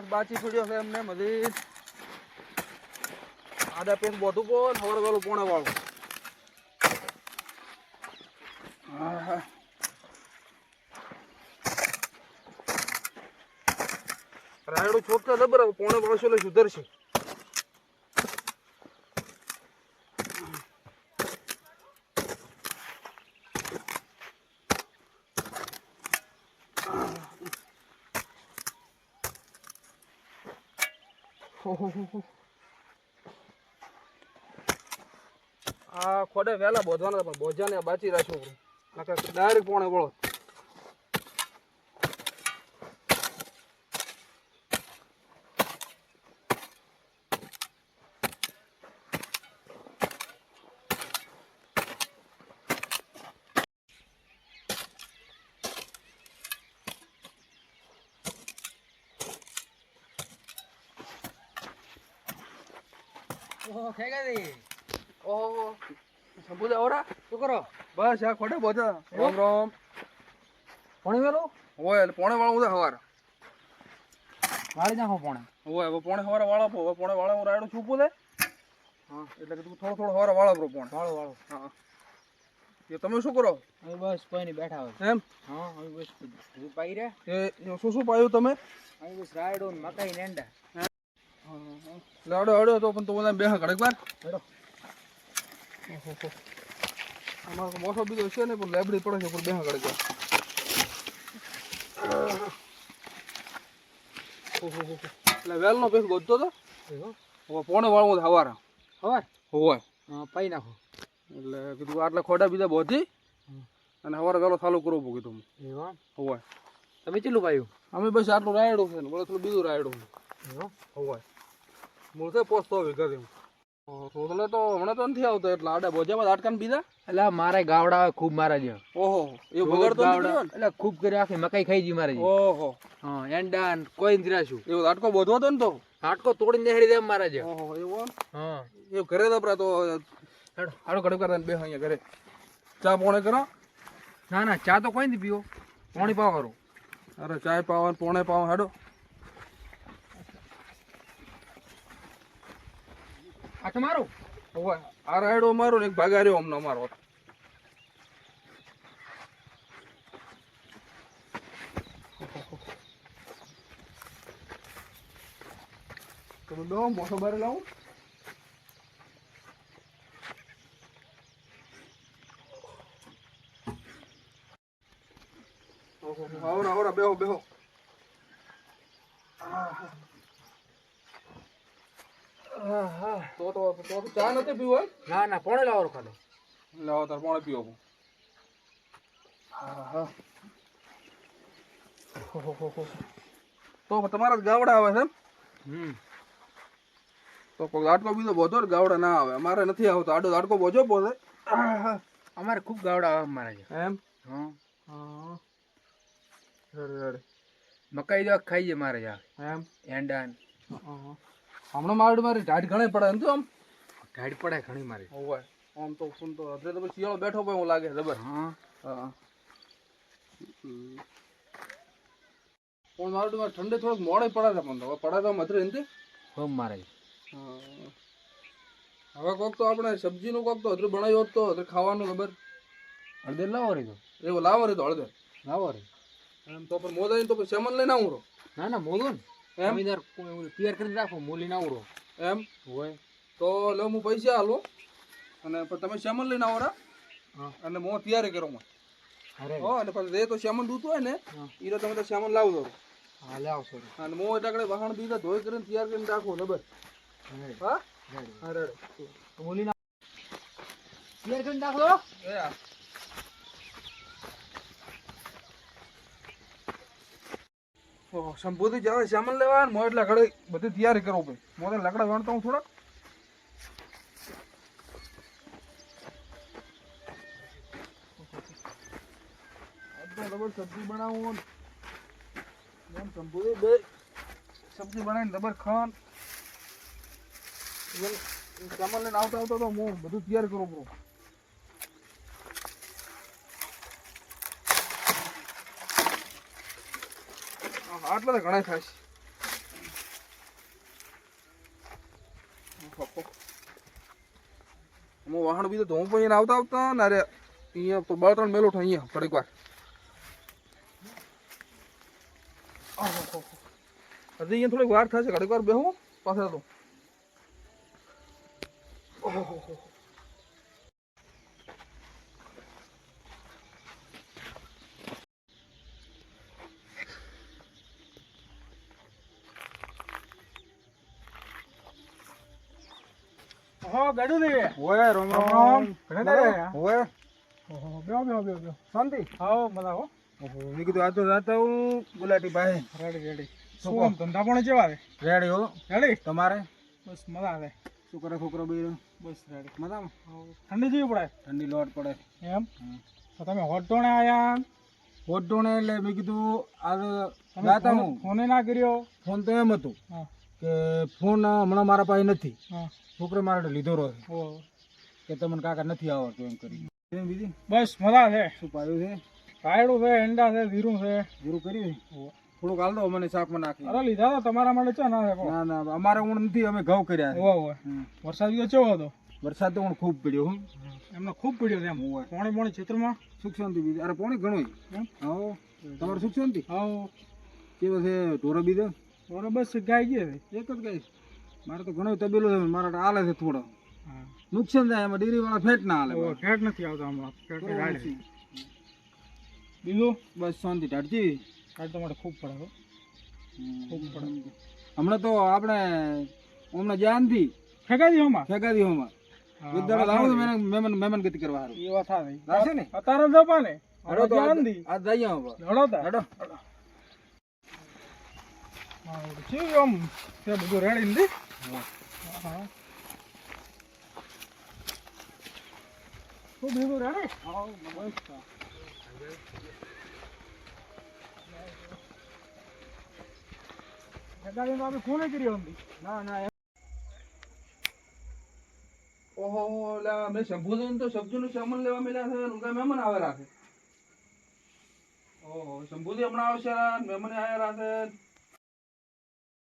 પેસ બાચી છોડ્યો છે એમને બધી. આડા પેસ બધું બોલ હવાર વાળું પોણે વાળું. રાયડું છોડતા જબર પોણા પોણે વાળશો એટલે સુધરશે. આ ખોડે વહેલા બોધવાના પણ બોજાને બાચી રાખ્યો. ડાયરેક્ટ પોણે વળો. ઓહો ખેગા ઓહો. સંપૂજા ઓરા. શું કરો? બસ આ ખોડે બોધા રામ રામ. પાણી વેલો? હોય પોણે વાળું છે હવાર. વાળી નાખો પાણી. હોય હવે પોણે હવારે વાળા હવે પોણે વાળા હું રાયડું છૂપું દે હા. એટલે કે તું થોડો થોડો હવારે વાળા પ્રો પોણે. વાળો વાળો. હા. એ તમે શું કરો? હવે બસ કોઈ નહીં બેઠા હોય. એમ? હા હવે બસ પાઈ રહ્યા એ શું શું પાયું તમે? હવે બસ રાયડો મકાઈ ને અડો અડો તો પણ તો બધા બે કડક વાર. હેડો. અમારો મોસો બીજો છે ને પણ લેબડી પડે છે પણ બે કડક વાર. એટલે વેલનો પેસ ગોતતો તો હવે પોણે વાળવું હવારા. હવારે? હોય. હા પાઈ નાખો. એટલે કીધું આટલા ખોડા બીજા બોધી અને હવારે વેલો ચાલુ કરવો કીધું એવો હોય. તમે કેટલું પાયું? અમે બસ આટલું રાયડું છે ને વળી થોડું બીજું રાયડું હોય. મૂળ છે પોસ્તો વિગત એમ તો હમણાં તો નથી આવતો એટલે આડે બોજામાં આટકાને બીજા? એટલે મારે ગાવડા ખૂબ મારા છે ઓહો એ બગાડતો નથી એટલે ખૂબ કરી આખી મકાઈ ખાઈ જી મારે ઓહો. હા એંડા કોઈ રાખ્યું. એવો આટકો બોધવો હતો ને તો? હાટકો તોડીને નેહડી દે મારા છે ઓહો એવો હા. એ ઘરે દપરા તો હેડો હાડો ઘડો કરતા બે અહીંયા ઘરે. ચા પોણે કરો? ના ના ચા તો કોઈ નથી પીવો. પાણી પાવ કરો. અરે ચાય પાવા પોણે પાવા હાડો. આ તમારું હવે આ રાયડો અમારો ને એક ભાગા રહ્યો અમને અમારો. તમે દો મોટો બારે લાવું. આવરા આવરા, બેહો બેહો. તો તો તો તો ચા નથી પીવો ના ના પોણે લાવો ખાલી લાવો તાર પોણે પીવો હું. હા તો તમારા ગાવડા આવે છે હમ. તો કોઈ આટકો બીજો બોધો ગાવડા ના આવે. અમારે નથી આવતો. આડો આટકો બોજો આહા. અમારે ખૂબ ગાવડા આવે મારે એમ? હા. મકાઈ દવા ખાઈ છે મારે યાર. એમ? એંડા. હમણાં મારી મારી ટાઈટ ઘણી પડે એમ તો આમ. ઢાળ પડે ઘણી મારી. હોય આમ તો ફોન તો અત્યારે તો શિયાળો બેઠો હોય હું લાગે જબર. હા. હા. હમ. પણ મારું તો ઠંડે થોડોક મોડે પડે છે પણ હવે પડે તો મધરે નથી ખૂબ મારે. હવે કોક તો આપણે સબ્જીનું કોક તો હજુ બનાવ્યું તો હજુ ખાવાનું ખબર. હળદર લાવો રે તો. એવું લાવો રે તો હળદર લાવો રે. એમ તો પણ મોદાઈ તો પછી સેમન લઈને આવું ના ના મોદો ને. એમ? તમે તાર તૈયાર કરી રાખો મૂલી ના આવડો. એમ? હોય. તો લો હું પૈસા હાલું. અને પછી તમે સેમન લઈને આવો રા હા. અને હું તૈયારી કરો હું અરે. હો અને પછી રે તો સેમન દૂધ હોય ને. એ તો તમે તો સેમન લાવજો હા લાવો સોરી અને હું એટલે વાહણ બીજા ધોઈ કરીને તૈયાર કરીને રાખું ખબર? હા? હા રેડે મૂલી તૈયાર કરીને રાખો. એ શંભુથી જ્યારે સામાન લેવા ને, એટલે ઘડી બધી તૈયારી કરવું ભાઈ મોં તો લાકડા વાણતો હું થોડાક. ડબલ સબ્જી બનાવું એમ શંભુથી બે સબ્જી બનાવીને ડબલ ખાન સામાન લઈને આવતા આવતા તો હું બધું તૈયાર કરવું પડું. આટલા તો ઘણા ખાશ હું વાહણ બીજું ધોમ પણ આવતા આવતા, ને અરે અહીંયા તો બે ત્રણ મેલો થાય અહીંયા થોડીક વાર. હજી અહીંયા થોડીક વાર થશે ઘડીક વાર બેહું પાસે તો. ઓહો હા ગાડું દે ઓય રોમ રામ રોમ. ઘણા આયા? ઓય. ઓહો બેહો બેહો બેહો બેહો. શાંતિ. હા મજા હો ઓહો મેં કીધું આ તો જાતા હું ગુલાટી ભાઈ રેડી રેડી શું આમ ધંધા પણ જેવા આવે રેડી હો. રેડી તમારે? બસ મજા આવે. શું કરે છોકરો બી બસ રેડી મજામાં? ઠંડી જેવી પડે? ઠંડી લોટ પડે. એમ? તો તમે હોટ ધોણે આયા? હોટ ધોણે એટલે મેં કીધું આ તમે ફોન- હું ફોને ના કર્યો? ફોન તો એમ હતું. હા. કે ફોન હમણાં મારા પાસે નથી. છોકરો મારે લીધો રહ્યો છે. કે તમને કાકા નથી આવડતું એમ કરી બીજી? બસ મજા છે. શું પાયું છે? કાયડું છે એંડા છે ધીરું છે. પૂરું કર્યું થોડુંક હાલ દો મને શાકમાં નાખી અરે લીધા તમારા માટે ના છે. ના ના અમારે ઊણ નથી અમે ઘઉં કર્યા છે. ઓવે ઓવે વરસાદ ગયો કેવો હતો? વરસાદ તો ઊણ ખૂબ પડ્યો હું. એમને ખૂબ પડ્યો એમ. હોય પોણી પોણી ક્ષેત્રમાં સુખ શાંતિ બીજી. અરે પોણી ઘણું હા. તમારે સુખ શાંતિ? હા. કેવો છે ઢોરો બીજો? બરોબર બસ ગાય ગયો એક જ ગાય મારે તો ઘણો તબેલો છે મારા હાલે છે થોડો. નુકસાન થાય એમાં ડેરી વાળા ફેટ ના હાલે ફેટ નથી આવતો હમણાં બીજું? બસ શાંતિ ઢાળજી ગાડી તમારે ખૂબ પડે. ખૂબ પડે. હમણાં તો આપણે હમણાં જ્યાં નથી ફેંકા દી હોમાં હા, લાવો તો મહેમાન મહેમાન મહેમાન ગતિ કરવા હારું. એ વાત થાય લાવશે ને? હડો તો જાન આજ જઈએ હવે. હડો તા. હેડો. હા કેવું આમ તે બધું રેડી દી હા શું બીજું રેડી ફેંકાદી તો આપણે કોને કરી હતી ના ના ઓહો એટલે મેં જોઈને તો સબ્જીનું સામાન લેવા મળ્યા છે ઉગા મહેમાન આવે રાખે. ઓહો શંભુજી હમણાં આવશે મહેમાન આવ્યા રાખે.